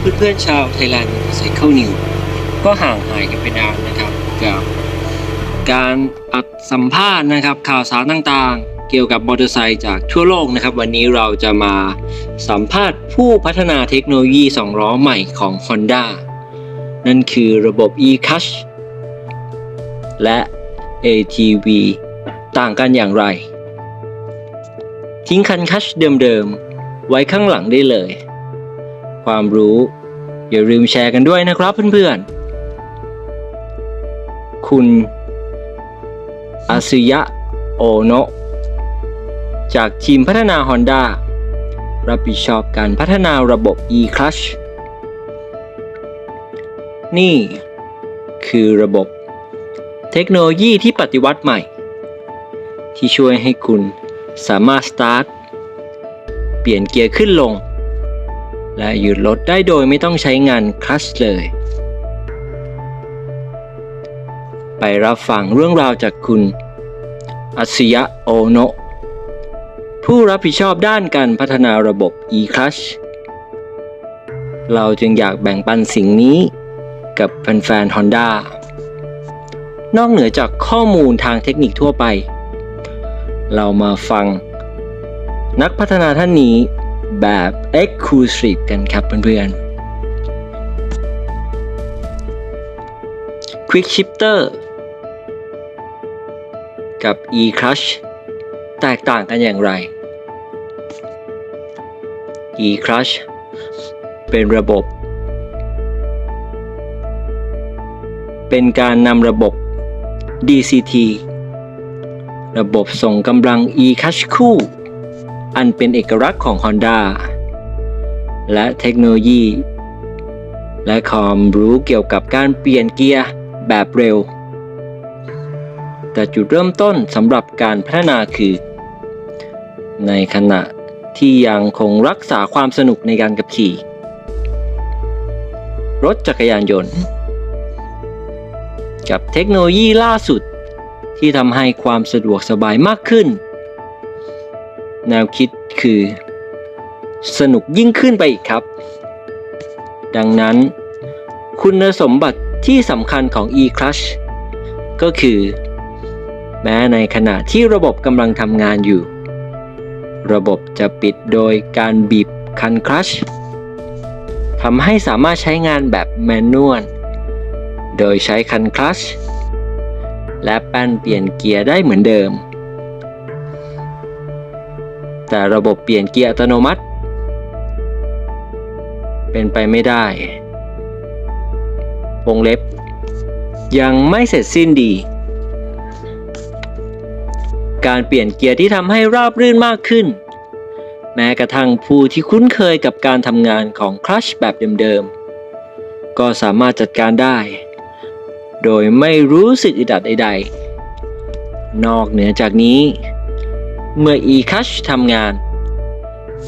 เพื่อนๆชาวไทยแลนด์ไซเคิลนิวก็ห่างหายกันไปนานนะครับกับการอัดสัมภาษณ์นะครับ ข่าวสารต่างๆ เกี่ยวกับมอเตอร์ไซค์จากทั่วโลกนะครับ วันนี้เราจะมาสัมภาษณ์ผู้พัฒนาเทคโนโลยี 2 ล้อใหม่ของ Honda นั่นคือระบบ e-Clutch และ ATV ต่างกันอย่างไร ทิ้งคันคัชเดิมๆ ไว้ข้างหลังได้เลย ความรู้ อย่าลืมแชร์กันด้วยนะครับเพื่อนๆ คุณอาซึยะโอโนะจากทีมพัฒนา Honda รับผิดชอบการพัฒนาระบบ e-clutch นี่คือระบบ เทคโนโลยีที่ปฏิวัติใหม่ ที่ช่วยให้คุณสามารถสตาร์ท เปลี่ยนเกียร์ขึ้นลง และหยุดรถได้โดยไม่ต้องใช้งานคลัชเลย ไปรับฟังเรื่องราวจากคุณอัศยะโอโนะผู้รับผิดชอบด้านการพัฒนาระบบ e-clutch เราจึงอยากแบ่งปันสิ่งนี้กับแฟนๆ Honda นอกเหนือจากข้อมูลทางเทคนิคทั่วไป เรามาฟัง นักพัฒนาท่านนี้ แบบ Exclusive กันครับเพื่อนๆ Quick Shifter กับ E-Clutch แตกต่างกันอย่างไร E-Clutch เป็นระบบ เป็นการนำระบบ DCT ระบบส่งกำลัง e-clutch คู่ อันเป็นเอกลักษณ์ของ Honda และเทคโนโลยี และความรู้เกี่ยวกับการเปลี่ยนเกียร์แบบเร็ว แต่จุดเริ่มต้นสำหรับการพัฒนาคือ ในขณะที่ยังคงรักษาความสนุกในการขับขี่ รถจักรยานยนต์ กับเทคโนโลยีล่าสุดที่ทำให้ความสะดวกสบายมากขึ้น แนวคิดคือ สนุกยิ่งขึ้นไปอีกครับ ดังนั้น คุณสมบัติที่สำคัญของ e-clutch ก็คือ แม้ในขณะที่ระบบกำลังทำงานอยู่ ระบบจะปิดโดยการบีบคันคลัชทำให้สามารถใช้งานแบบแมนนวล โดยใช้คันคลัชและแป้นเปลี่ยนเกียร์ได้เหมือนเดิม แต่ระบบเปลี่ยนเกียร์อัตโนมัติ เป็นไปไม่ได้ วงเล็บ ยังไม่เสร็จสิ้นดี การเปลี่ยนเกียร์ที่ทำให้ราบรื่นมากขึ้น แม้กระทั่งผู้ที่คุ้นเคยกับการทำงานของคลัชแบบเดิมๆ ก็สามารถจัดการได้ โดยไม่รู้สึกอึดอัดใดๆ นอกเหนือจากนี้ เมื่อ eCash ทำงาน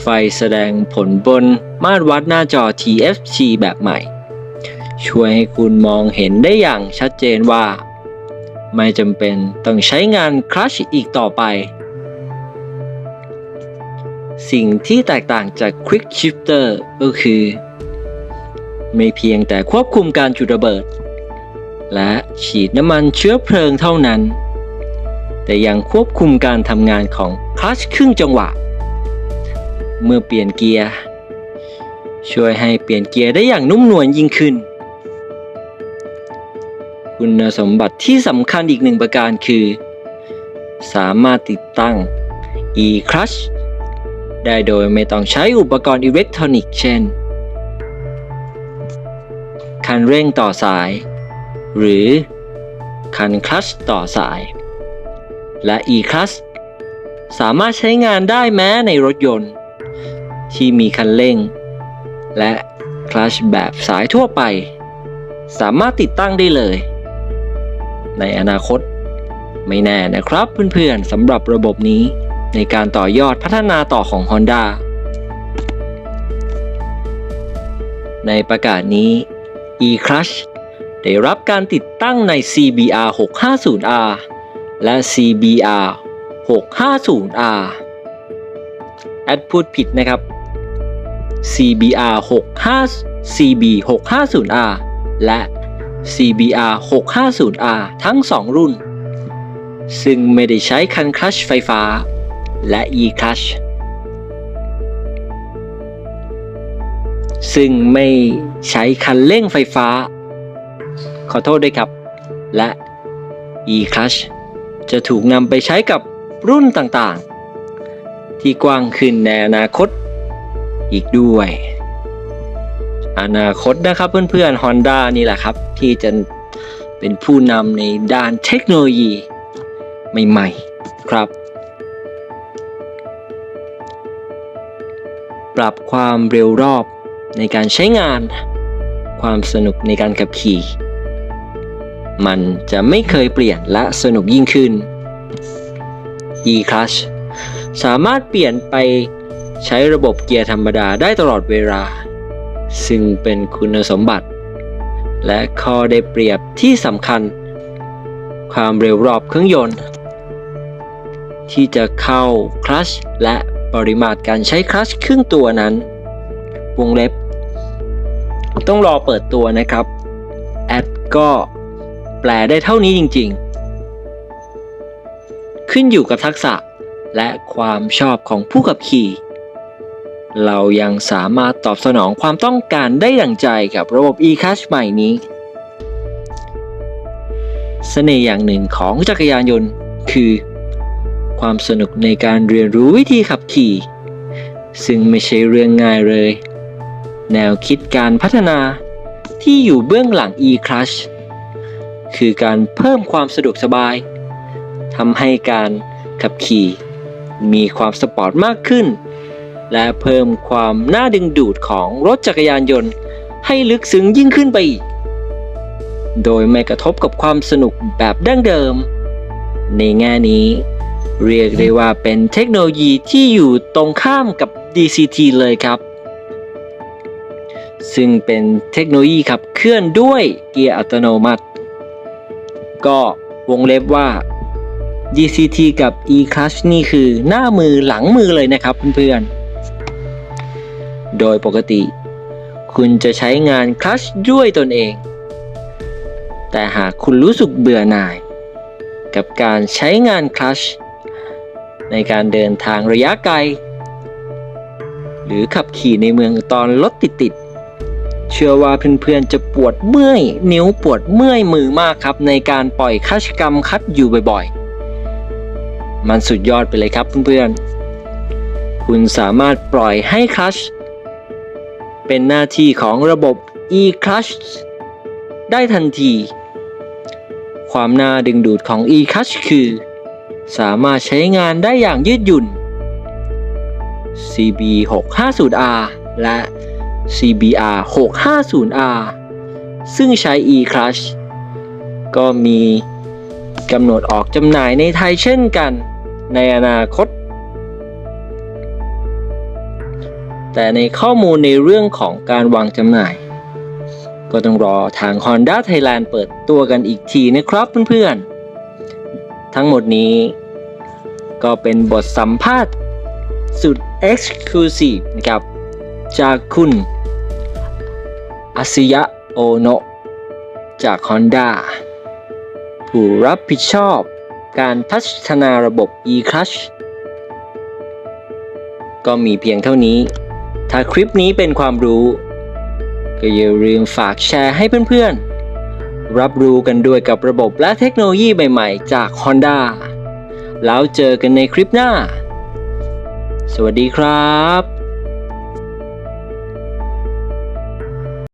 ไฟแสดงผลบนมาตรวัดหน้าจอ TFT แบบใหม่ ช่วยให้คุณมองเห็นได้อย่างชัดเจนว่า ไม่จำเป็นต้องใช้งานคลัชอีกต่อไป สิ่งที่แตกต่างจาก Quick Shifter ก็คือ ไม่เพียงแต่ควบคุมการจุดระเบิด และฉีดน้ำมันเชื้อเพลิงเท่านั้น แต่ยังควบคุมการทำงานของคลัชครึ่งจังหวะ เมื่อเปลี่ยนเกียร์ ช่วยให้เปลี่ยนเกียร์ได้อย่างนุ่มนวลยิ่งขึ้น คุณสมบัติที่สำคัญอีกหนึ่งประการคือ สามารถติดตั้ง e-clutch ได้โดยไม่ต้องใช้อุปกรณ์อิเล็กทรอนิกส์เช่น คันเร่งต่อสาย หรือคันคลัชต่อสาย และ e-clutch สามารถใช้งานได้แม้ในรถยนต์ ที่มีคันเร่ง และคลัชแบบสายทั่วไป สามารถติดตั้งได้เลย ในอนาคต ไม่แน่นะครับเพื่อนๆสำหรับระบบนี้ในการต่อยอดพัฒนาต่อของ Honda ในประกาศนี้ e-clutch ได้รับการติดตั้งใน CBR 650R และ CBR 650R แอดพูดผิดนะครับ CBR 65 CB 650R และ CBR 650R ทั้ง 2 รุ่น ซึ่งไม่ได้ใช้คันคลัชไฟฟ้า และ e-clutch ซึ่งไม่ใช้คันเร่งไฟฟ้า ขอโทษด้วยครับ และ e-clutch จะถูกนำไปใช้กับรุ่นต่างๆ ที่กว้างขึ้นในอนาคตอีกด้วย อนาคตนะครับเพื่อนๆ Honda นี่แหละครับ ที่จะเป็นผู้นำในด้านเทคโนโลยีใหม่ๆครับ ปรับความเร็วรอบในการใช้งาน ความสนุกในการขับขี่ มันจะไม่เคยเปลี่ยนและสนุกยิ่งขึ้น e-clutch สามารถเปลี่ยนไปใช้ระบบเกียร์ธรรมดาได้ตลอดเวลา ซึ่งเป็นคุณสมบัติ และข้อได้เปรียบที่สำคัญ ความเร็วรอบเครื่องยนต์ ที่จะเข้าคลัชและปริมาตรการใช้คลัชครึ่งตัวนั้นวงเล็บ ต้องรอเปิดตัวนะครับ แอดก็ แปลได้เท่านี้จริงๆ ขึ้นอยู่กับทักษะและความชอบของผู้ขับขี่ เรายังสามารถตอบสนองความต้องการได้อย่างใจกับระบบ e-cash ใหม่นี้เสน่ห์อย่างหนึ่งของจักรยานยนต์คือ ความสนุกในการเรียนรู้วิธีขับขี่ ซึ่งไม่ใช่เรื่องง่ายเลย แนวคิดการพัฒนาที่อยู่เบื้องหลัง e-clutch คือการเพิ่มความสะดวกสบายทำให้การขับขี่มีความสปอร์ตมากขึ้น และเพิ่มความน่าดึงดูดของรถจักรยานยนต์ ให้ลึกซึ้งยิ่งขึ้นไปอีก โดยไม่กระทบกับความสนุกแบบดั้งเดิม ในแง่นี้ เรียกได้ว่าเป็นเทคโนโลยีที่อยู่ตรงข้ามกับ DCT เลยครับ ซึ่งเป็นเทคโนโลยีขับเคลื่อนด้วยเกียร์อัตโนมัติ ก็วงเล็บว่า DCT กับ e-clutch นี่คือหน้ามือหลังมือเลยนะครับเพื่อนๆ โดยปกติ คุณจะใช้งานคลัชด้วยตนเอง แต่หากคุณรู้สึกเบื่อหน่าย กับการใช้งานคลัชในการเดินทางระยะไกล หรือขับขี่ในเมืองตอนรถติด เชื่อว่าเพื่อนๆจะปวดเมื่อย นิ้วปวดเมื่อยมือมากครับ ในการปล่อยคัชกรรมคัดอยู่บ่อยๆ มันสุดยอดไปเลยครับเพื่อนๆ คุณสามารถปล่อยให้คัชเป็นหน้าที่ของระบบ e-clutch ได้ทันที ความน่าดึงดูดของ e-clutch คือ สามารถใช้งานได้อย่างยืดหยุ่น CB 650R และ CBR 650R ซึ่งใช้ e-clutch ก็มีกำหนดออกจำหน่ายในไทยเช่นกันในอนาคต แต่ในข้อมูลในเรื่องของการวางจำหน่าย ก็ต้องรอทาง Honda Thailand เปิดตัวกันอีกทีนะครับเพื่อนๆ ทั้งหมดนี้ก็เป็นบทสัมภาษณ์สุด Exclusive นะครับ จากคุณ อาซิยะโอโนะจาก Honda ผู้รับผิดชอบการพัฒนาระบบ e-clutch ก็มีเพียงเท่านี้ ถ้าคลิปนี้เป็นความรู้ ก็อย่าลืมฝากแชร์ให้เพื่อนๆ รับรู้กันด้วยกับระบบและเทคโนโลยีใหม่ๆ จาก Honda แล้วเจอกันในคลิปหน้า สวัสดีครับ